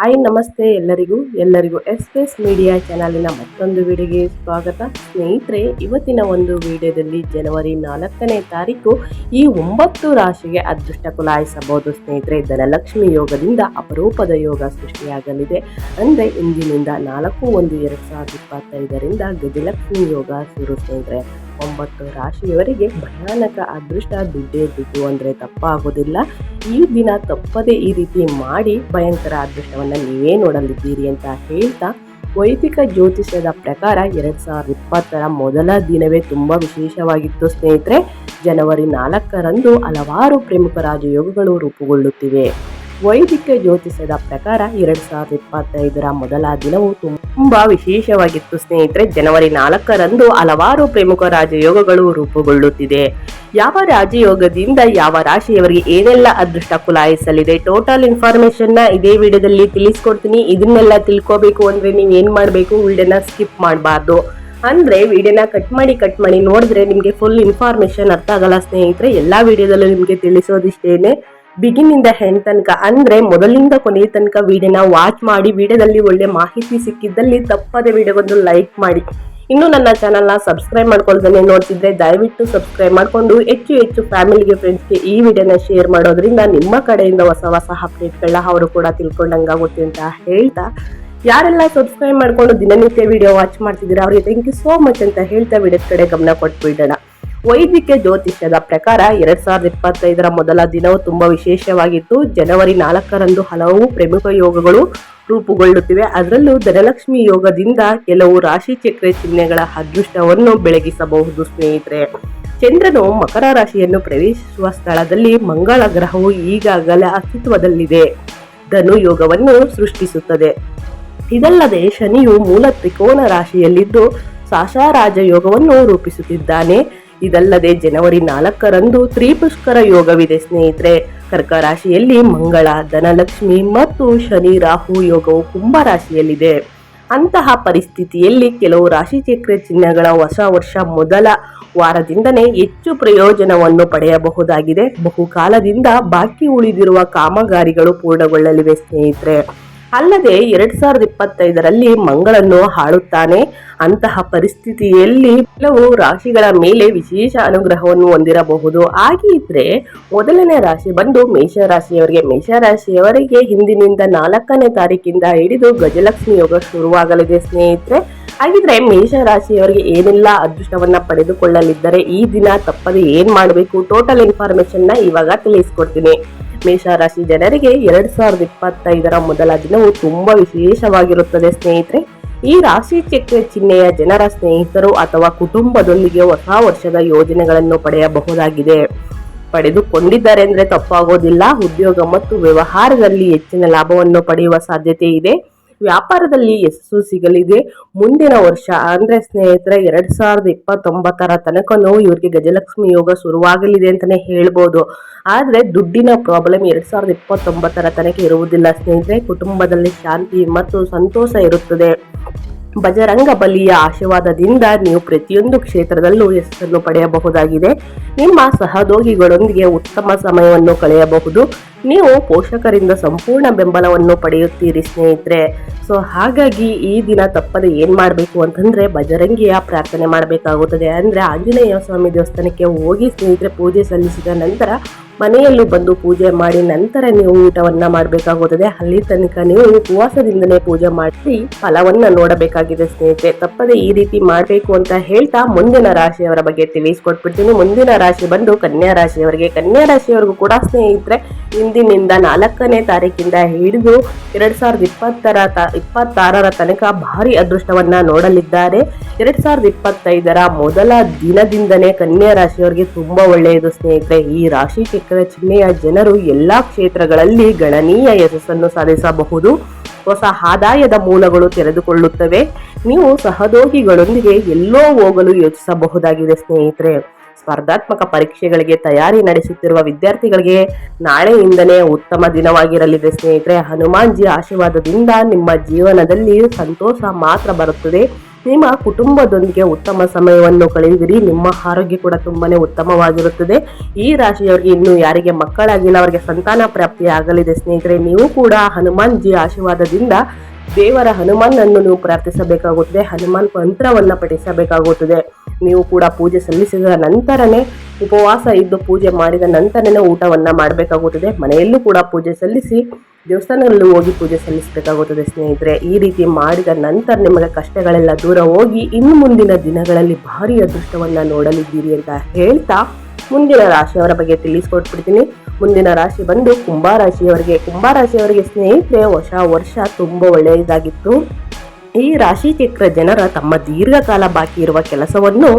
Hi, ನಮಸ್ತೆ ಎಲ್ಲರಿಗೂ. ಎಲ್ಲರಿಗೂ ಎಕ್ಸ್ಪ್ರೆಸ್ ಮೀಡಿಯಾ ಚಾನಲಿನ ಮತ್ತೊಂದು ವಿಡಿಯೋಗೆ ಸ್ವಾಗತ. ಸ್ನೇಹಿತರೆ, ಇವತ್ತಿನ ಒಂದು ವಿಡಿಯೋದಲ್ಲಿ ಜನವರಿ ನಾಲ್ಕನೇ ತಾರೀಕು ಈ ಒಂಬತ್ತು ರಾಶಿಗೆ ಅದೃಷ್ಟ ಕುಲಾಯಿಸಬಹುದು. ಸ್ನೇಹಿತರೆ, ಧನಲಕ್ಷ್ಮಿ ಯೋಗದಿಂದ ಅಪರೂಪದ ಯೋಗ ಸೃಷ್ಟಿಯಾಗಲಿದೆ. ಅಂದರೆ ಇಂದಿನಿಂದ ನಾಲ್ಕು ಒಂದು ಎರಡು ಸಾವಿರದ ಇಪ್ಪತ್ತೈದರಿಂದ ಗಜಲಕ್ಷ್ಮಿ ಯೋಗ ಶುರು, ಸ್ನೇಹಿತರೆ. ಒಂಬತ್ತು ರಾಶಿಯವರಿಗೆ ಭಯಾನಕ ಅದೃಷ್ಟ, ದುಡ್ಡೇ ದುಡ್ಡು ಅಂದರೆ ತಪ್ಪಾಗೋದಿಲ್ಲ. ಈ ದಿನ ತಪ್ಪದೇ ಈ ರೀತಿ ಮಾಡಿ ಭಯಂಕರ ಅದೃಷ್ಟವನ್ನು ನೀವೇ ನೋಡಲಿದ್ದೀರಿ ಅಂತ ಹೇಳ್ತಾ, ವೈದಿಕ ಜ್ಯೋತಿಷ್ಯದ ಪ್ರಕಾರ ಎರಡು ಸಾವಿರದ ಇಪ್ಪತ್ತರ ಮೊದಲ ದಿನವೇ ತುಂಬ ವಿಶೇಷವಾಗಿತ್ತು ಸ್ನೇಹಿತರೆ. ಜನವರಿ ನಾಲ್ಕರಂದು ಹಲವಾರು ಪ್ರಮುಖ ರಾಜಯೋಗಗಳು ರೂಪುಗೊಳ್ಳುತ್ತಿವೆ. ವೈದಿಕ ಜ್ಯೋತಿಷದ ಪ್ರಕಾರ ಎರಡ್ ಸಾವಿರದ ಇಪ್ಪತ್ತೈದರ ಮೊದಲ ದಿನವು ತುಂಬಾ ವಿಶೇಷವಾಗಿತ್ತು. ಸ್ನೇಹಿತರೆ, ಜನವರಿ ನಾಲ್ಕರಂದು ಹಲವಾರು ಪ್ರಮುಖ ರಾಜಯೋಗಗಳು ರೂಪುಗೊಳ್ಳುತ್ತಿದೆ. ಯಾವ ರಾಜಯೋಗದಿಂದ ಯಾವ ರಾಶಿಯವರಿಗೆ ಏನೆಲ್ಲ ಅದೃಷ್ಟ ಕುಲಾಯಿಸಲಿದೆ ಟೋಟಲ್ ಇನ್ಫಾರ್ಮೇಶನ್ ಇದೇ ವಿಡಿಯೋದಲ್ಲಿ ತಿಳಿಸ್ಕೊಡ್ತೀನಿ. ಇದನ್ನೆಲ್ಲ ತಿಳ್ಕೋಬೇಕು ಅಂದ್ರೆ ನೀವು ಏನ್ ಮಾಡಬೇಕು ವಿಡಿಯೋನ ಸ್ಕಿಪ್ ಮಾಡಬಾರ್ದು. ಅಂದ್ರೆ ವಿಡಿಯೋನ ಕಟ್ ಮಾಡಿ ಕಟ್ ಮಾಡಿ ನೋಡಿದ್ರೆ ನಿಮಗೆ ಫುಲ್ ಇನ್ಫಾರ್ಮೇಶನ್ ಅರ್ಥ ಆಗಲ್ಲ ಸ್ನೇಹಿತರೆ. ಎಲ್ಲಾ ವಿಡಿಯೋದಲ್ಲೂ ನಿಮಗೆ ತಿಳಿಸೋದಿಷ್ಟೇನೆ. ಬಿಗಿನಿಂದ ಹೆಣ್ ತನಕ, ಅಂದ್ರೆ ಮೊದಲಿಂದ ಕೊನೆಯ ತನಕ ವಿಡಿಯೋನ ವಾಚ್ ಮಾಡಿ, ವಿಡಿಯೋದಲ್ಲಿ ಒಳ್ಳೆ ಮಾಹಿತಿ ಸಿಕ್ಕಿದ್ದಲ್ಲಿ ತಪ್ಪದೆ ವಿಡಿಯೋಗೊಂದು ಲೈಕ್ ಮಾಡಿ. ಇನ್ನು ನನ್ನ ಚಾನಲ್ನ ಸಬ್ಸ್ಕ್ರೈಬ್ ಮಾಡ್ಕೊಳ್ದೇ ನೋಡ್ತಿದ್ರೆ ದಯವಿಟ್ಟು ಸಬ್ಸ್ಕ್ರೈಬ್ ಮಾಡಿಕೊಂಡು, ಹೆಚ್ಚು ಹೆಚ್ಚು ಫ್ಯಾಮಿಲಿಗೆ ಫ್ರೆಂಡ್ಸ್ಗೆ ಈ ವಿಡಿಯೋನ ಶೇರ್ ಮಾಡೋದ್ರಿಂದ ನಿಮ್ಮ ಕಡೆಯಿಂದ ಹೊಸ ಹೊಸ ಅಪ್ಡೇಟ್ಗಳನ್ನ ಅವರು ಕೂಡ ತಿಳ್ಕೊಂಡಂಗಾಗುತ್ತೆ ಅಂತ ಹೇಳ್ತಾ. ಯಾರೆಲ್ಲ ಸಬ್ಸ್ಕ್ರೈಬ್ ಮಾಡ್ಕೊಂಡು ದಿನನಿತ್ಯ ವಿಡಿಯೋ ವಾಚ್ ಮಾಡ್ತಿದ್ದೀರಾ, ಅವರಿಗೆ ಥ್ಯಾಂಕ್ ಯು ಸೋ ಮಚ್ ಅಂತ ಹೇಳ್ತಾ, ವಿಡಿಯೋದ ಕಡೆ ಗಮನ ಕೊಟ್ಬಿಡೋಣ. ವೈದ್ಯಕೀಯ ಜ್ಯೋತಿಷ್ಯದ ಪ್ರಕಾರ ಎರಡ್ ಸಾವಿರದ ಇಪ್ಪತ್ತೈದರ ಮೊದಲ ದಿನವು ತುಂಬಾ ವಿಶೇಷವಾಗಿತ್ತು. ಜನವರಿ ನಾಲ್ಕರಂದು ಹಲವು ಪ್ರಮುಖ ಯೋಗಗಳು ರೂಪುಗೊಳ್ಳುತ್ತಿವೆ. ಅದರಲ್ಲೂ ಧನಲಕ್ಷ್ಮಿ ಯೋಗದಿಂದ ಕೆಲವು ರಾಶಿ ಚಕ್ರ ಚಿಹ್ನೆಗಳ ಅದೃಷ್ಟವನ್ನು ಬೆಳಗಿಸಬಹುದು, ಸ್ನೇಹಿತರೆ. ಚಂದ್ರನು ಮಕರ ರಾಶಿಯನ್ನು ಪ್ರವೇಶಿಸುವ ಸ್ಥಳದಲ್ಲಿ ಮಂಗಳ ಗ್ರಹವು ಈಗಾಗಲೇ ಅಸ್ತಿತ್ವದಲ್ಲಿದೆ. ಧನು ಯೋಗವನ್ನು ಸೃಷ್ಟಿಸುತ್ತದೆ. ಇದಲ್ಲದೆ ಶನಿಯು ಮೂಲ ತ್ರಿಕೋನ ರಾಶಿಯಲ್ಲಿದ್ದು ಸಾಶಾರಾಜ ಯೋಗವನ್ನು ರೂಪಿಸುತ್ತಿದ್ದಾನೆ. ಇದಲ್ಲದೆ ಜನವರಿ ನಾಲ್ಕರಂದು ತ್ರಿಪುಷ್ಕರ ಯೋಗವಿದೆ ಸ್ನೇಹಿತರೆ. ಕರ್ಕ ರಾಶಿಯಲ್ಲಿ ಮಂಗಳ, ಧನಲಕ್ಷ್ಮಿ ಮತ್ತು ಶನಿ ರಾಹು ಯೋಗವು ಕುಂಭ ರಾಶಿಯಲ್ಲಿದೆ. ಅಂತಹ ಪರಿಸ್ಥಿತಿಯಲ್ಲಿ ಕೆಲವು ರಾಶಿಚಕ್ರ ಚಿಹ್ನೆಗಳ ಹೊಸ ವರ್ಷ ಮೊದಲ ವಾರದಿಂದನೇ ಹೆಚ್ಚು ಪ್ರಯೋಜನವನ್ನು ಪಡೆಯಬಹುದಾಗಿದೆ. ಬಹುಕಾಲದಿಂದ ಬಾಕಿ ಉಳಿದಿರುವ ಕಾಮಗಾರಿಗಳು ಪೂರ್ಣಗೊಳ್ಳಲಿವೆ ಸ್ನೇಹಿತರೆ. ಅಲ್ಲದೆ ಎರಡ್ ಸಾವಿರದ ಇಪ್ಪತ್ತೈದರಲ್ಲಿ ಮಂಗಳನ್ನು ಹಾಳುತ್ತಾನೆ. ಅಂತಹ ಪರಿಸ್ಥಿತಿಯಲ್ಲಿ ಕೆಲವು ರಾಶಿಗಳ ಮೇಲೆ ವಿಶೇಷ ಅನುಗ್ರಹವನ್ನು ಹೊಂದಿರಬಹುದು. ಹಾಗಿದ್ರೆ ಮೊದಲನೇ ರಾಶಿ ಬಂದು ಮೇಷರಾಶಿಯವರಿಗೆ ಮೇಷರಾಶಿಯವರಿಗೆ ಹಿಂದಿನಿಂದ ನಾಲ್ಕನೇ ತಾರೀಕಿಂದ ಹಿಡಿದು ಗಜಲಕ್ಷ್ಮಿ ಯೋಗ ಶುರುವಾಗಲಿದೆ ಸ್ನೇಹಿತರೆ. ಹಾಗಿದ್ರೆ ಮೇಷರಾಶಿಯವರಿಗೆ ಏನೆಲ್ಲ ಅದೃಷ್ಟವನ್ನ ಪಡೆದುಕೊಳ್ಳಲಿದ್ದರೆ ಈ ದಿನ ತಪ್ಪದೆ ಏನ್ ಮಾಡಬೇಕು? ಟೋಟಲ್ ಇನ್ಫಾರ್ಮೇಶನ್ನ ಇವಾಗ ತಿಳಿಸ್ಕೊಡ್ತೀನಿ. ಮೇಷರಾಶಿ ಜನರಿಗೆ ಎರಡ್ ಸಾವಿರದ ಇಪ್ಪತ್ತೈದರ ಮೊದಲ ದಿನವು ತುಂಬಾ ವಿಶೇಷವಾಗಿರುತ್ತದೆ ಸ್ನೇಹಿತರೆ. ಈ ರಾಶಿ ಚಕ್ರ ಚಿಹ್ನೆಯ ಜನರ ಸ್ನೇಹಿತರು ಅಥವಾ ಕುಟುಂಬದೊಂದಿಗೆ ಹೊಸ ವರ್ಷದ ಯೋಜನೆಗಳನ್ನು ಪಡೆಯಬಹುದಾಗಿದೆ. ಪಡೆದುಕೊಂಡಿದ್ದಾರೆ ಅಂದ್ರೆ ತಪ್ಪಾಗೋದಿಲ್ಲ. ಉದ್ಯೋಗ ಮತ್ತು ವ್ಯವಹಾರದಲ್ಲಿ ಹೆಚ್ಚಿನ ಲಾಭವನ್ನು ಪಡೆಯುವ ಸಾಧ್ಯತೆ ಇದೆ. ವ್ಯಾಪಾರದಲ್ಲಿ ಯಶಸ್ಸು ಸಿಗಲಿದೆ. ಮುಂದಿನ ವರ್ಷ, ಅಂದ್ರೆ ಸ್ನೇಹಿತರೆ, ಎರಡ್ ಸಾವಿರದ ಇಪ್ಪತ್ತೊಂಬತ್ತರ ತನಕನೂ ಇವರಿಗೆ ಗಜಲಕ್ಷ್ಮಿ ಯೋಗ ಶುರುವಾಗಲಿದೆ ಅಂತಾನೆ ಹೇಳ್ಬೋದು. ಆದ್ರೆ ದುಡ್ಡಿನ ಪ್ರಾಬ್ಲಮ್ ಎರಡ್ ಸಾವಿರದ ಇಪ್ಪತ್ತೊಂಬತ್ತರ ತನಕ ಇರುವುದಿಲ್ಲ ಸ್ನೇಹಿತರೆ. ಕುಟುಂಬದಲ್ಲಿ ಶಾಂತಿ ಮತ್ತು ಸಂತೋಷ ಇರುತ್ತದೆ. ಬಜರಂಗ ಬಲಿಯ ಆಶೀರ್ವಾದದಿಂದ ನೀವು ಪ್ರತಿಯೊಂದು ಕ್ಷೇತ್ರದಲ್ಲೂ ಯಶಸ್ಸನ್ನು ಪಡೆಯಬಹುದಾಗಿದೆ. ನಿಮ್ಮ ಸಹದೋಗಿಗಳೊಂದಿಗೆ ಉತ್ತಮ ಸಮಯವನ್ನು ಕಳೆಯಬಹುದು. ನೀವು ಪೋಷಕರಿಂದ ಸಂಪೂರ್ಣ ಬೆಂಬಲವನ್ನು ಪಡೆಯುತ್ತೀರಿ ಸ್ನೇಹಿತರೆ. ಸೊ, ಹಾಗಾಗಿ ಈ ದಿನ ತಪ್ಪದೆ ಏನು ಮಾಡಬೇಕು ಅಂತಂದರೆ ಬಜರಂಗಿಯ ಪ್ರಾರ್ಥನೆ ಮಾಡಬೇಕಾಗುತ್ತದೆ. ಅಂದರೆ ಆಂಜನೇಯ ಸ್ವಾಮಿ ದೇವಸ್ಥಾನಕ್ಕೆ ಹೋಗಿ ಸ್ನೇಹಿತರೆ ಪೂಜೆ ಸಲ್ಲಿಸಿದ ನಂತರ ಮನೆಯಲ್ಲೂ ಬಂದು ಪೂಜೆ ಮಾಡಿ ನಂತರ ನೀವು ಊಟವನ್ನ ಮಾಡಬೇಕಾಗುತ್ತದೆ. ಅಲ್ಲಿ ತನಕ ನೀವು ಉಪವಾಸದಿಂದಲೇ ಪೂಜೆ ಮಾಡಿ ಫಲವನ್ನ ನೋಡಬೇಕಾಗಿದೆ ಸ್ನೇಹಿತರೆ. ತಪ್ಪದೆ ಈ ರೀತಿ ಮಾಡಬೇಕು ಅಂತ ಹೇಳ್ತಾ ಮುಂದಿನ ರಾಶಿಯವರ ಬಗ್ಗೆ ತಿಳಿಸ್ಕೊಟ್ಬಿಡ್ತೀನಿ. ಮುಂದಿನ ರಾಶಿ ಬಂದು ಕನ್ಯಾ ರಾಶಿಯವರಿಗೆ. ಕನ್ಯಾ ರಾಶಿಯವರಿಗೂ ಕೂಡ ಸ್ನೇಹಿತರೆ, ಇಂದಿನಿಂದ ನಾಲ್ಕನೇ ತಾರೀಕಿಂದ ಹಿಡಿದು ಎರಡ್ ಸಾವಿರದ ಇಪ್ಪತ್ತರ ಇಪ್ಪತ್ತಾರರ ತನಕ ಭಾರಿ ಅದೃಷ್ಟವನ್ನ ನೋಡಲಿದ್ದಾರೆ. ಎರಡ್ ಸಾವಿರದ ಇಪ್ಪತ್ತೈದರ ಮೊದಲ ದಿನದಿಂದನೇ ಕನ್ಯಾ ರಾಶಿಯವರಿಗೆ ತುಂಬಾ ಒಳ್ಳೆಯದು ಸ್ನೇಹಿತರೆ. ಈ ರಾಶಿ ಚಕ್ರ ಚಿಹ್ನೆಯ ಜನರು ಎಲ್ಲಾ ಕ್ಷೇತ್ರಗಳಲ್ಲಿ ಗಣನೀಯ ಯಶಸ್ಸನ್ನು ಸಾಧಿಸಬಹುದು. ಹೊಸ ಆದಾಯದ ಮೂಲಗಳು ತೆರೆದುಕೊಳ್ಳುತ್ತವೆ. ನೀವು ಸಹದೋಗಿಗಳೊಂದಿಗೆ ಎಲ್ಲೋ ಹೋಗಲು ಯೋಚಿಸಬಹುದಾಗಿದೆ ಸ್ನೇಹಿತರೆ. ಸ್ಪರ್ಧಾತ್ಮಕ ಪರೀಕ್ಷೆಗಳಿಗೆ ತಯಾರಿ ನಡೆಸುತ್ತಿರುವ ವಿದ್ಯಾರ್ಥಿಗಳಿಗೆ ನಾಳೆಯಿಂದನೇ ಉತ್ತಮ ದಿನವಾಗಿರಲಿದೆ ಸ್ನೇಹಿತರೆ. ಹನುಮಾನ್ಜಿ ಆಶೀರ್ವಾದದಿಂದ ನಿಮ್ಮ ಜೀವನದಲ್ಲಿ ಸಂತೋಷ ಮಾತ್ರ ಬರುತ್ತದೆ. ನಿಮ್ಮ ಕುಟುಂಬದೊಂದಿಗೆ ಉತ್ತಮ ಸಮಯವನ್ನು ಕಳೆಯುವಿರಿ ನಿಮ್ಮ ಆರೋಗ್ಯ ಕೂಡ ತುಂಬಾನೇ ಉತ್ತಮವಾಗಿರುತ್ತದೆ. ಈ ರಾಶಿಯವರಿಗೆ ಇನ್ನು ಯಾರಿಗೆ ಮಕ್ಕಳಾಗಿಲ್ಲ, ಅವರಿಗೆ ಸಂತಾನ ಪ್ರಾಪ್ತಿ ಆಗಲಿದೆ ಸ್ನೇಹಿತರೆ, ನೀವು ಕೂಡ ಹನುಮಾನ್ ಜಿ ಆಶೀರ್ವಾದದಿಂದ ದೇವರ ಹನುಮಾನನ್ನು ನೀವು ಪ್ರಾರ್ಥಿಸಬೇಕಾಗುತ್ತದೆ, ಹನುಮಾನ್ ಮಂತ್ರವನ್ನು ಪಠಿಸಬೇಕಾಗುತ್ತದೆ. ನೀವು ಕೂಡ ಪೂಜೆ ಸಲ್ಲಿಸಿದ ನಂತರನೇ, ಉಪವಾಸ ಇದ್ದು ಪೂಜೆ ಮಾಡಿದ ನಂತರನೇ ಊಟವನ್ನು ಮಾಡಬೇಕಾಗುತ್ತದೆ. ಮನೆಯಲ್ಲೂ ಕೂಡ ಪೂಜೆ ಸಲ್ಲಿಸಿ, ದೇವಸ್ಥಾನಗಳಲ್ಲಿ ಹೋಗಿ ಪೂಜೆ ಸಲ್ಲಿಸಬೇಕಾಗುತ್ತದೆ ಸ್ನೇಹಿತರೆ. ಈ ರೀತಿ ಮಾಡಿದ ನಂತರ ನಿಮಗೆ ಕಷ್ಟಗಳೆಲ್ಲ ದೂರ ಹೋಗಿ, ಇನ್ನು ಮುಂದಿನ ದಿನಗಳಲ್ಲಿ ಭಾರಿ ಅದೃಷ್ಟವನ್ನು ನೋಡಲಿದ್ದೀರಿ ಅಂತ ಹೇಳ್ತಾ ಮುಂದಿನ ರಾಶಿಯವರ ಬಗ್ಗೆ ತಿಳಿಸ್ಕೊಟ್ಬಿಡ್ತೀನಿ. ಮುಂದಿನ ರಾಶಿ ಬಂದು ಕುಂಭ ರಾಶಿಯವರಿಗೆ. ಕುಂಭ ರಾಶಿಯವರಿಗೆ ಸ್ನೇಹಿತರೆ ಹೊಸ ವರ್ಷ ತುಂಬ ಒಳ್ಳೆಯದಾಗಿತ್ತು. ಈ ರಾಶಿ ಚಕ್ರ ಜನರ ತಮ್ಮ ದೀರ್ಘಕಾಲ ಬಾಕಿ ಇರುವ ಕೆಲಸವನ್ನು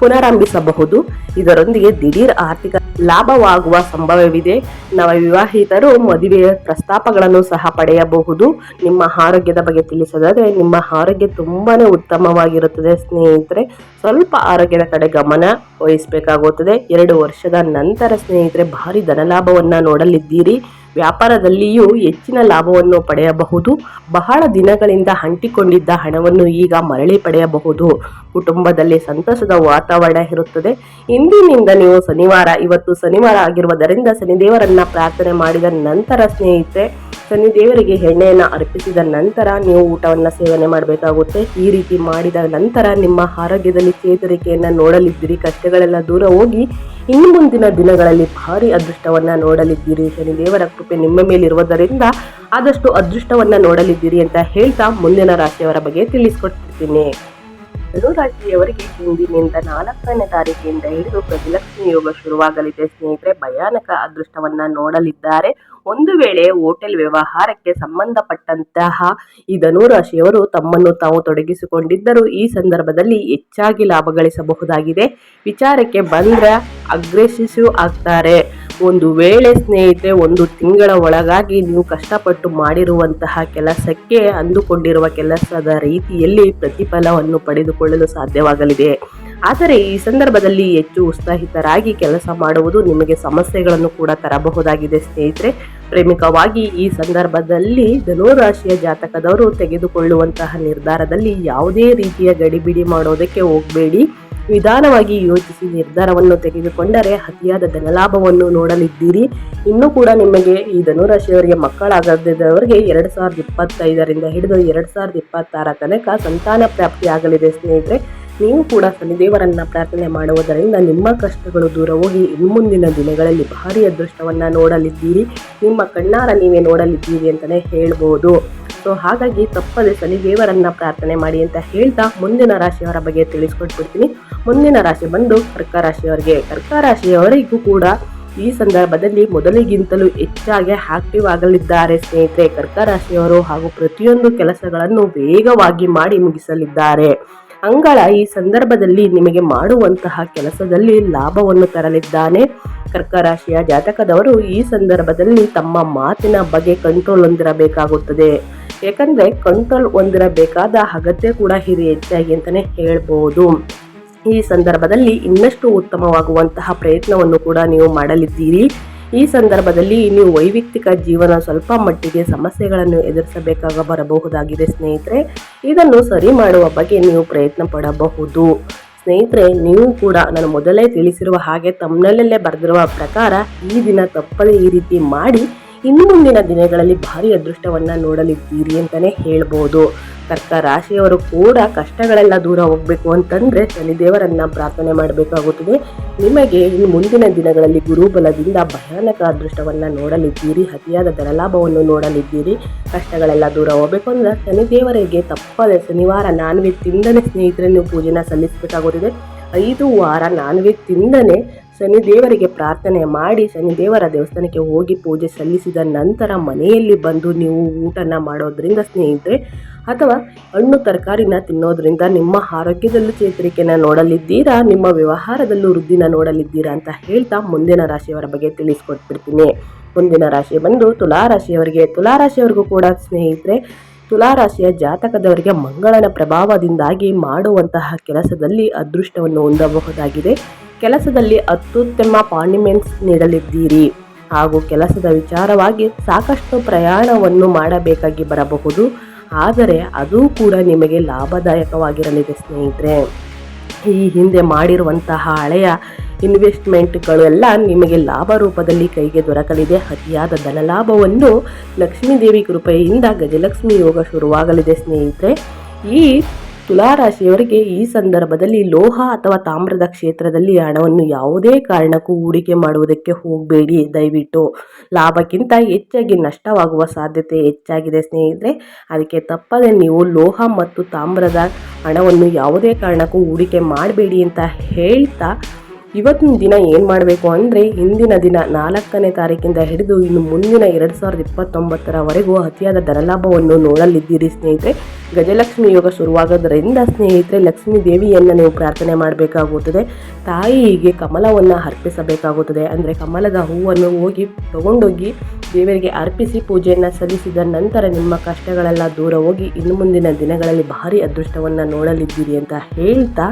ಪುನರಾರಂಭಿಸಬಹುದು. ಇದರೊಂದಿಗೆ ದಿಢೀರ್ ಆರ್ಥಿಕ ಲಾಭವಾಗುವ ಸಂಭವವಿದೆ. ನವವಿವಾಹಿತರು ಮದುವೆಯ ಪ್ರಸ್ತಾಪಗಳನ್ನು ಸಹ ಪಡೆಯಬಹುದು. ನಿಮ್ಮ ಆರೋಗ್ಯದ ಬಗ್ಗೆ ತಿಳಿಸೋದಾದ್ರೆ, ನಿಮ್ಮ ಆರೋಗ್ಯ ತುಂಬಾ ಉತ್ತಮವಾಗಿರುತ್ತದೆ ಸ್ನೇಹಿತರೆ. ಸ್ವಲ್ಪ ಆರೋಗ್ಯದ ಕಡೆ ಗಮನ ವಹಿಸಬೇಕಾಗುತ್ತದೆ. ಎರಡು ವರ್ಷದ ನಂತರ ಸ್ನೇಹಿತರೆ, ಭಾರಿ ಧನಲಾಭವನ್ನು ನೋಡಲಿದ್ದೀರಿ. ವ್ಯಾಪಾರದಲ್ಲಿಯೂ ಹೆಚ್ಚಿನ ಲಾಭವನ್ನು ಪಡೆಯಬಹುದು. ಬಹಳ ದಿನಗಳಿಂದ ಅಂಟಿಕೊಂಡಿದ್ದ ಹಣವನ್ನು ಈಗ ಮರಳಿ ಪಡೆಯಬಹುದು. ಕುಟುಂಬದಲ್ಲಿ ಸಂತಸದ ವಾತಾವರಣ ಇರುತ್ತದೆ. ಇಂದಿನಿಂದ ನೀವು ಶನಿವಾರ, ಇವತ್ತು ಶನಿವಾರ ಆಗಿರುವುದರಿಂದ ಶನಿದೇವರನ್ನ ಪ್ರಾರ್ಥನೆ ಮಾಡಿದ ನಂತರ ಸ್ನೇಹಿತರೆ ಶನಿದೇವರಿಗೆ ಎಣ್ಣೆಯನ್ನು ಅರ್ಪಿಸಿದ ನಂತರ ನೀವು ಊಟವನ್ನು ಸೇವನೆ ಮಾಡಬೇಕಾಗುತ್ತೆ. ಈ ರೀತಿ ಮಾಡಿದ ನಂತರ ನಿಮ್ಮ ಆರೋಗ್ಯದಲ್ಲಿ ಚೇತರಿಕೆಯನ್ನು ನೋಡಲಿದ್ದೀರಿ, ಕಷ್ಟಗಳೆಲ್ಲ ದೂರ ಹೋಗಿ ಇನ್ನು ಮುಂದಿನ ದಿನಗಳಲ್ಲಿ ಭಾರಿ ಅದೃಷ್ಟವನ್ನು ನೋಡಲಿದ್ದೀರಿ. ಶನಿದೇವರ ಕೃಪೆ ನಿಮ್ಮ ಮೇಲಿರುವುದರಿಂದ ಆದಷ್ಟು ಅದೃಷ್ಟವನ್ನು ನೋಡಲಿದ್ದೀರಿ ಅಂತ ಹೇಳ್ತಾ ಮುಂದಿನ ರಾಶಿಯವರ ಬಗ್ಗೆ ತಿಳಿಸ್ಕೊಡ್ತಿರ್ತೀನಿ ರಾಶಿಯವರಿಗೆ ಇಂದಿನಿಂದ ನಾಲ್ಕನೇ ತಾರೀಕಿನಿಂದ ಹಿಡಿದು ಪ್ರತಿಲಕ್ಷ್ಮಿ ಯೋಗ ಶುರುವಾಗಲಿದೆ. ಸ್ನೇಹಿತರೆ, ಭಯಾನಕ ಅದೃಷ್ಟವನ್ನ ನೋಡಲಿದ್ದಾರೆ. ಒಂದು ವೇಳೆ ಹೋಟೆಲ್ ವ್ಯವಹಾರಕ್ಕೆ ಸಂಬಂಧಪಟ್ಟಂತಹ ಈ ಧನುರಾಶಿಯವರು ತಮ್ಮನ್ನು ತಾವು ತೊಡಗಿಸಿಕೊಂಡಿದ್ದರೂ ಈ ಸಂದರ್ಭದಲ್ಲಿ ಹೆಚ್ಚಾಗಿ ಲಾಭ ಗಳಿಸಬಹುದಾಗಿದೆ ವಿಚಾರಕ್ಕೆ ಬಂದ್ರೆ ಅಗ್ರೆಸಿವ್ ಆಗ್ತಾರೆ. ಒಂದು ವೇಳೆ ಸ್ನೇಹಿತರೆ ಒಂದು ತಿಂಗಳ ಒಳಗಾಗಿ ನೀವು ಕಷ್ಟಪಟ್ಟು ಮಾಡಿರುವಂತಹ ಕೆಲಸಕ್ಕೆ ಅಂದುಕೊಂಡಿರುವ ಕೆಲಸದ ರೀತಿಯಲ್ಲಿ ಪ್ರತಿಫಲವನ್ನು ಪಡೆದುಕೊಳ್ಳಲು ಸಾಧ್ಯವಾಗಲಿದೆ. ಆದರೆ ಈ ಸಂದರ್ಭದಲ್ಲಿ ಹೆಚ್ಚು ಉತ್ಸಾಹಿತರಾಗಿ ಕೆಲಸ ಮಾಡುವುದು ನಿಮಗೆ ಸಮಸ್ಯೆಗಳನ್ನು ಕೂಡ ತರಬಹುದಾಗಿದೆ ಸ್ನೇಹಿತರೆ. ಪ್ರೇಮಿಕವಾಗಿ ಈ ಸಂದರ್ಭದಲ್ಲಿ ಧನುರಾಶಿಯ ಜಾತಕದವರು ತೆಗೆದುಕೊಳ್ಳುವಂತಹ ನಿರ್ಧಾರದಲ್ಲಿ ಯಾವುದೇ ರೀತಿಯ ಗಡಿಬಿಡಿ ಮಾಡೋದಕ್ಕೆ ಹೋಗಬೇಡಿ. ನಿಧಾನವಾಗಿ ಯೋಚಿಸಿ ನಿರ್ಧಾರವನ್ನು ತೆಗೆದುಕೊಂಡರೆ ಅತಿಯಾದ ಧನಲಾಭವನ್ನು ನೋಡಲಿದ್ದೀರಿ. ಇನ್ನೂ ಕೂಡ ನಿಮಗೆ ಈ ಧನುರಾಶಿಯವರಿಗೆ ಮಕ್ಕಳಾಗದವರಿಗೆ ಎರಡು ಸಾವಿರದ ಇಪ್ಪತ್ತೈದರಿಂದ ಹಿಡಿದು ಎರಡು ಸಾವಿರದ ಇಪ್ಪತ್ತಾರ ತನಕ ಸಂತಾನ ಪ್ರಾಪ್ತಿಯಾಗಲಿದೆ ಸ್ನೇಹಿತರೆ. ನೀವು ಕೂಡ ಶನಿದೇವರನ್ನು ಪ್ರಾರ್ಥನೆ ಮಾಡುವುದರಿಂದ ನಿಮ್ಮ ಕಷ್ಟಗಳು ದೂರ ಹೋಗಿ ಇನ್ನು ಮುಂದಿನ ದಿನಗಳಲ್ಲಿ ಭಾರಿ ಅದೃಷ್ಟವನ್ನು ನೋಡಲಿದ್ದೀರಿ. ನಿಮ್ಮ ಕಣ್ಣಾರ ನೀವೇ ನೋಡಲಿದ್ದೀರಿ ಅಂತಲೇ ಹೇಳ್ಬೋದು. ಸೊ ಹಾಗಾಗಿ ತಪ್ಪದೆ ಶನಿದೇವರನ್ನ ಪ್ರಾರ್ಥನೆ ಮಾಡಿ ಅಂತ ಹೇಳ್ತಾ ಮುಂದಿನ ರಾಶಿಯವರ ಬಗ್ಗೆ ತಿಳಿಸ್ಕೊಟ್ಬಿಡ್ತೀನಿ. ಮುಂದಿನ ರಾಶಿ ಬಂದು ಕರ್ಕ ರಾಶಿಯವರಿಗೆ ಕರ್ಕ ರಾಶಿಯವರಿಗೂ ಕೂಡ ಈ ಸಂದರ್ಭದಲ್ಲಿ ಮೊದಲಿಗಿಂತಲೂ ಹೆಚ್ಚಾಗಿ ಆಕ್ಟಿವ್ ಆಗಲಿದ್ದಾರೆ ಸ್ನೇಹಿತರೆ. ಕರ್ಕ ರಾಶಿಯವರು ಹಾಗೂ ಪ್ರತಿಯೊಂದು ಕೆಲಸಗಳನ್ನು ವೇಗವಾಗಿ ಮಾಡಿ ಮುಗಿಸಲಿದ್ದಾರೆ. ಅಂಗಳ ಈ ಸಂದರ್ಭದಲ್ಲಿ ನಿಮಗೆ ಮಾಡುವಂತಹ ಕೆಲಸದಲ್ಲಿ ಲಾಭವನ್ನು ತರಲಿದ್ದಾನೆ. ಕರ್ಕ ರಾಶಿಯ ಜಾತಕದವರು ಈ ಸಂದರ್ಭದಲ್ಲಿ ತಮ್ಮ ಮಾತಿನ ಬಗ್ಗೆ ಕಂಟ್ರೋಲ್ ಹೊಂದಿರಬೇಕಾಗುತ್ತದೆ. ಯಾಕಂದ್ರೆ ಕಂಟ್ರೋಲ್ ಹೊಂದಿರಬೇಕಾದ ಅಗತ್ಯ ಕೂಡ ಹಿರಿ ಹೆಚ್ಚಾಗಿ ಅಂತಾನೆ ಹೇಳ್ಬೋದು. ಈ ಸಂದರ್ಭದಲ್ಲಿ ಇನ್ನಷ್ಟು ಉತ್ತಮವಾಗುವಂತಹ ಪ್ರಯತ್ನವನ್ನು ಕೂಡ ನೀವು ಮಾಡಲಿದ್ದೀರಿ. ಈ ಸಂದರ್ಭದಲ್ಲಿ ನೀವು ವೈಯಕ್ತಿಕ ಜೀವನ ಸ್ವಲ್ಪ ಮಟ್ಟಿಗೆ ಸಮಸ್ಯೆಗಳನ್ನು ಎದುರಿಸಬೇಕಾಗ ಬರಬಹುದಾಗಿದೆ ಸ್ನೇಹಿತರೆ. ಇದನ್ನು ಸರಿ ಮಾಡುವ ಬಗ್ಗೆ ನೀವು ಪ್ರಯತ್ನ ಪಡಬಹುದು. ಸ್ನೇಹಿತರೆ, ನೀವು ಕೂಡ ನಾನು ಮೊದಲೇ ತಿಳಿಸಿರುವ ಹಾಗೆ ತಮ್ಮನಲ್ಲೇ ಬರೆದಿರುವ ಪ್ರಕಾರ ಈ ದಿನ ತಪ್ಪದೇ ಈ ರೀತಿ ಮಾಡಿ ಇನ್ನು ಮುಂದಿನ ದಿನಗಳಲ್ಲಿ ಭಾರಿ ಅದೃಷ್ಟವನ್ನ ನೋಡಲಿದ್ದೀರಿ ಅಂತಾನೆ ಹೇಳ್ಬೋದು. ಕರ್ಕ ರಾಶಿಯವರು ಕೂಡ ಕಷ್ಟಗಳೆಲ್ಲ ದೂರ ಹೋಗಬೇಕು ಅಂತಂದ್ರೆ ಶನಿದೇವರನ್ನ ಪ್ರಾರ್ಥನೆ ಮಾಡಬೇಕಾಗುತ್ತದೆ. ನಿಮಗೆ ಇನ್ನು ಮುಂದಿನ ದಿನಗಳಲ್ಲಿ ಗುರುಬಲದಿಂದ ಭಯಾನಕ ಅದೃಷ್ಟವನ್ನ ನೋಡಲಿದ್ದೀರಿ, ಅತಿಯಾದ ಧನಲಾಭವನ್ನು ನೋಡಲಿದ್ದೀರಿ, ಕಷ್ಟಗಳೆಲ್ಲ ದೂರ ಹೋಗಬೇಕು ಅಂದ್ರೆ ಶನಿದೇವರಿಗೆ ತಪ್ಪದೆ ಶನಿವಾರ ನಾನ್ ವೆಜ್ ತಿಂದನೆ ಸ್ನೇಹಿತರನ್ನು ಪೂಜೆನ ಸಲ್ಲಿಸಬೇಕಾಗುತ್ತದೆ. ಐದು ವಾರ ನಾನ್ ವೆಜ್ ತಿಂದನೆ ಶನಿದೇವರಿಗೆ ಪ್ರಾರ್ಥನೆ ಮಾಡಿ ಶನಿ ದೇವರ ದೇವಸ್ಥಾನಕ್ಕೆ ಹೋಗಿ ಪೂಜೆ ಸಲ್ಲಿಸಿದ ನಂತರ ಮನೆಯಲ್ಲಿ ಬಂದು ನೀವು ಊಟನ ಮಾಡೋದ್ರಿಂದ ಸ್ನೇಹಿತರೆ ಅಥವಾ ಹಣ್ಣು ತರಕಾರಿನ ತಿನ್ನೋದ್ರಿಂದ ನಿಮ್ಮ ಆರೋಗ್ಯದಲ್ಲೂ ಚೇತರಿಕೆನ ನೋಡಲಿದ್ದೀರಾ? ನಿಮ್ಮ ವ್ಯವಹಾರದಲ್ಲೂ ವೃದ್ಧಿನ ನೋಡಲಿದ್ದೀರಾ ಅಂತ ಹೇಳ್ತಾ ಮುಂದಿನ ರಾಶಿಯವರ ಬಗ್ಗೆ ತಿಳಿಸ್ಕೊಟ್ಬಿಡ್ತೀನಿ. ಮುಂದಿನ ರಾಶಿ ಬಂದು ತುಲಾರಾಶಿಯವರಿಗೆ, ತುಲಾರಾಶಿಯವರಿಗೂ ಕೂಡ ಸ್ನೇಹಿತರೆ, ತುಲಾರಾಶಿಯ ಜಾತಕದವರಿಗೆ ಮಂಗಳನ ಪ್ರಭಾವದಿಂದಾಗಿ ಮಾಡುವಂತಹ ಕೆಲಸದಲ್ಲಿ ಅದೃಷ್ಟವನ್ನು ಹೊಂದಬಹುದಾಗಿದೆ. ಕೆಲಸದಲ್ಲಿ ಅತ್ಯುತ್ತಮ ಪಾಂಡಿಮೆಂಟ್ಸ್ ನೀಡಲಿದ್ದೀರಿ. ಹಾಗೂ ಕೆಲಸದ ವಿಚಾರವಾಗಿ ಸಾಕಷ್ಟು ಪ್ರಯಾಣವನ್ನು ಮಾಡಬೇಕಾಗಿ ಬರಬಹುದು. ಆದರೆ ಅದು ಕೂಡ ನಿಮಗೆ ಲಾಭದಾಯಕವಾಗಿರಲಿದೆ ಸ್ನೇಹಿತರೆ. ಈ ಹಿಂದೆ ಮಾಡಿರುವಂತಹ ಹಳೆಯ ಇನ್ವೆಸ್ಟ್ಮೆಂಟ್ಗಳೆಲ್ಲ ನಿಮಗೆ ಲಾಭ ರೂಪದಲ್ಲಿ ಕೈಗೆ ದೊರಕಲಿದೆ. ಅತಿಯಾದ ಧನಲಾಭವನ್ನು ಲಕ್ಷ್ಮೀದೇವಿ ಕೃಪೆಯಿಂದ ಗಜಲಕ್ಷ್ಮಿ ಯೋಗ ಶುರುವಾಗಲಿದೆ ಸ್ನೇಹಿತರೆ. ಈ ತುಲಾರಾಶಿಯವರಿಗೆ ಈ ಸಂದರ್ಭದಲ್ಲಿ ಲೋಹ ಅಥವಾ ತಾಮ್ರದ ಕ್ಷೇತ್ರದಲ್ಲಿ ಹಣವನ್ನು ಯಾವುದೇ ಕಾರಣಕ್ಕೂ ಹೂಡಿಕೆ ಮಾಡುವುದಕ್ಕೆ ಹೋಗಬೇಡಿ. ದಯವಿಟ್ಟು ಲಾಭಕ್ಕಿಂತ ಹೆಚ್ಚಾಗಿ ನಷ್ಟವಾಗುವ ಸಾಧ್ಯತೆ ಹೆಚ್ಚಾಗಿದೆ ಸ್ನೇಹಿತರೆ. ಅದಕ್ಕೆ ತಪ್ಪದೆ ನೀವು ಲೋಹ ಮತ್ತು ತಾಮ್ರದ ಹಣವನ್ನು ಯಾವುದೇ ಕಾರಣಕ್ಕೂ ಹೂಡಿಕೆ ಮಾಡಬೇಡಿ ಅಂತ ಹೇಳ್ತಾ ಇವತ್ತಿನ ದಿನ ಏನು ಮಾಡಬೇಕು ಅಂದರೆ ಇಂದಿನ ದಿನ ನಾಲ್ಕನೇ ತಾರೀಕಿಂದ ಹಿಡಿದು ಇನ್ನು ಮುಂದಿನ ಎರಡು ಸಾವಿರದ ಇಪ್ಪತ್ತೊಂಬತ್ತರವರೆಗೂ ಅತಿಯಾದ ಧನಲಾಭವನ್ನು ನೋಡಲಿದ್ದೀರಿ ಸ್ನೇಹಿತರೆ. ಗಜಲಕ್ಷ್ಮಿ ಯೋಗ ಶುರುವಾಗೋದ್ರಿಂದ ಸ್ನೇಹಿತರೆ, ಲಕ್ಷ್ಮೀ ದೇವಿಯನ್ನು ನೀವು ಪ್ರಾರ್ಥನೆ ಮಾಡಬೇಕಾಗುತ್ತದೆ. ತಾಯಿಗೆ ಕಮಲವನ್ನು ಅರ್ಪಿಸಬೇಕಾಗುತ್ತದೆ. ಅಂದರೆ ಕಮಲದ ಹೂವನ್ನು ಹೋಗಿ ತಗೊಂಡೋಗಿ ದೇವರಿಗೆ ಅರ್ಪಿಸಿ ಪೂಜೆಯನ್ನು ಸಲ್ಲಿಸಿದ ನಂತರ ನಿಮ್ಮ ಕಷ್ಟಗಳೆಲ್ಲ ದೂರ ಹೋಗಿ ಇನ್ನು ಮುಂದಿನ ದಿನಗಳಲ್ಲಿ ಭಾರಿ ಅದೃಷ್ಟವನ್ನು ನೋಡಲಿದ್ದೀರಿ ಅಂತ ಹೇಳ್ತಾ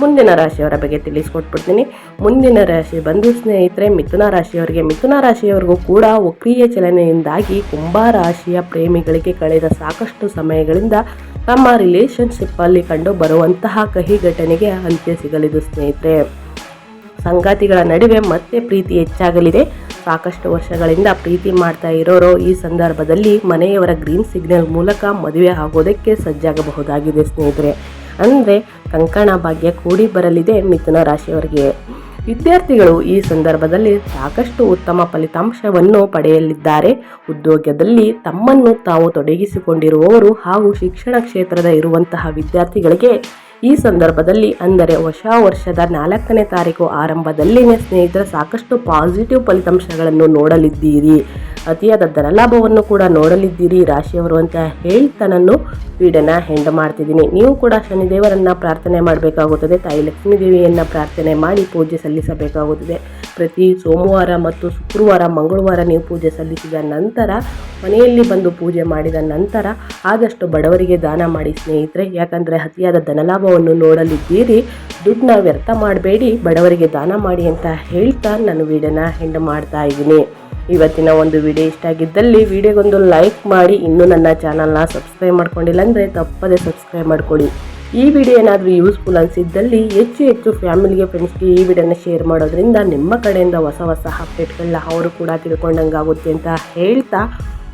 ಮುಂದಿನ ರಾಶಿಯವರ ಬಗ್ಗೆ ತಿಳಿಸ್ಕೊಟ್ಬಿಡ್ತೀನಿ. ಮುಂದಿನ ರಾಶಿ ಬಂಧು ಸ್ನೇಹಿತರೆ, ಮಿಥುನ ರಾಶಿಯವರಿಗೆ, ಮಿಥುನ ರಾಶಿಯವರಿಗೂ ಕೂಡ ವಕ್ರೀಯ ಚಲನೆಯಿಂದಾಗಿ ಕುಂಭ ರಾಶಿಯ ಪ್ರೇಮಿಗಳಿಗೆ ಕಳೆದ ಸಾಕಷ್ಟು ಸಮಯಗಳಿಂದ ತಮ್ಮ ರಿಲೇಷನ್ಶಿಪ್ಪಲ್ಲಿ ಕಂಡು ಬರುವಂತಹ ಕಹಿ ಘಟನೆಗೆ ಅಂತ್ಯ ಸಿಗಲಿದೆ ಸ್ನೇಹಿತರೆ. ಸಂಗಾತಿಗಳ ನಡುವೆ ಮತ್ತೆ ಪ್ರೀತಿ ಹೆಚ್ಚಾಗಲಿದೆ. ಸಾಕಷ್ಟು ವರ್ಷಗಳಿಂದ ಪ್ರೀತಿ ಮಾಡ್ತಾ ಇರೋರು ಈ ಸಂದರ್ಭದಲ್ಲಿ ಮನೆಯವರ ಗ್ರೀನ್ ಸಿಗ್ನಲ್ ಮೂಲಕ ಮದುವೆ ಆಗೋದಕ್ಕೆ ಸಜ್ಜಾಗಬಹುದಾಗಿದೆ ಸ್ನೇಹಿತರೆ. ಅಂದರೆ ಕಂಕಣ ಭಾಗ್ಯ ಕೂಡಿ ಬರಲಿದೆ ಮಿಥುನ ರಾಶಿಯವರಿಗೆ. ವಿದ್ಯಾರ್ಥಿಗಳು ಈ ಸಂದರ್ಭದಲ್ಲಿ ಸಾಕಷ್ಟು ಉತ್ತಮ ಫಲಿತಾಂಶವನ್ನು ಪಡೆಯಲಿದ್ದಾರೆ. ಉದ್ಯೋಗದಲ್ಲಿ ತಮ್ಮನ್ನು ತಾವು ತೊಡಗಿಸಿಕೊಂಡಿರುವವರು ಹಾಗೂ ಶಿಕ್ಷಣ ಕ್ಷೇತ್ರದ ಇರುವಂತಹ ವಿದ್ಯಾರ್ಥಿಗಳಿಗೆ ಈ ಸಂದರ್ಭದಲ್ಲಿ ಅಂದರೆ ಹೊಸ ವರ್ಷದ ನಾಲ್ಕನೇ ತಾರೀಕು ಆರಂಭದಲ್ಲಿನೇ ಸ್ನೇಹಿತರ, ಸಾಕಷ್ಟು ಪಾಸಿಟಿವ್ ಫಲಿತಾಂಶಗಳನ್ನು ನೋಡಲಿದ್ದೀರಿ. ಅತಿಯಾದ ಧನಲಾಭವನ್ನು ಕೂಡ ನೋಡಲಿದ್ದೀರಿ. ರಾಶಿಯವರು ಅಂತ ಹೇಳ್ತನನ್ನು ಹೆಂಡ್ ಮಾಡ್ತಿದ್ದೀನಿ. ನೀವು ಕೂಡ ಶನಿದೇವರನ್ನು ಪ್ರಾರ್ಥನೆ ಮಾಡಬೇಕಾಗುತ್ತದೆ. ತಾಯಿ ಲಕ್ಷ್ಮೀ ದೇವಿಯನ್ನು ಪ್ರಾರ್ಥನೆ ಮಾಡಿ ಪೂಜೆ ಸಲ್ಲಿಸಬೇಕಾಗುತ್ತದೆ. ಪ್ರತಿ ಸೋಮವಾರ ಮತ್ತು ಶುಕ್ರವಾರ, ಮಂಗಳವಾರ ನೀವು ಪೂಜೆ ಸಲ್ಲಿಸಿದ ನಂತರ ಮನೆಯಲ್ಲಿ ಬಂದು ಪೂಜೆ ಮಾಡಿದ ನಂತರ ಆದಷ್ಟು ಬಡವರಿಗೆ ದಾನ ಮಾಡಿ ಸ್ನೇಹಿತರೆ, ಯಾಕಂದರೆ ಅತಿಯಾದ ಧನಲಾಭವನ್ನು ನೋಡಲಿದ್ದೀರಿ, ದುಡ್ಡನ್ನ ವ್ಯರ್ಥ ಮಾಡಬೇಡಿ, ಬಡವರಿಗೆ ದಾನ ಮಾಡಿ ಅಂತ ಹೇಳ್ತಾ ನಾನು ವಿಡಿಯೋನ ಹೆಂಡ್ ಮಾಡ್ತಾ ಇದ್ದೀನಿ. ಇವತ್ತಿನ ಒಂದು ವಿಡಿಯೋ ಇಷ್ಟ ಆಗಿದ್ದಲ್ಲಿ ವಿಡಿಯೋಗೊಂದು ಲೈಕ್ ಮಾಡಿ, ಇನ್ನೂ ನನ್ನ ಚಾನಲ್ನ ಸಬ್ಸ್ಕ್ರೈಬ್ ಮಾಡ್ಕೊಂಡಿಲ್ಲ ಅಂದರೆ ತಪ್ಪದೇ ಸಬ್ಸ್ಕ್ರೈಬ್ ಮಾಡ್ಕೊಳ್ಳಿ. ಈ ವಿಡಿಯೋ ಏನಾದರೂ ಯೂಸ್ಫುಲ್ ಅನಿಸಿದ್ದಲ್ಲಿ ಹೆಚ್ಚು ಹೆಚ್ಚು ಫ್ಯಾಮಿಲಿಗೆ ಫ್ರೆಂಡ್ಸ್ಗೆ ಈ ವಿಡಿಯೋನ ಶೇರ್ ಮಾಡೋದ್ರಿಂದ ನಿಮ್ಮ ಕಡೆಯಿಂದ ಹೊಸ ಹೊಸ ಅಪ್ಡೇಟ್ಗಳನ್ನ ಅವರು ಕೂಡ ತಿಳ್ಕೊಂಡಂಗಾಗುತ್ತೆ ಅಂತ ಹೇಳ್ತಾ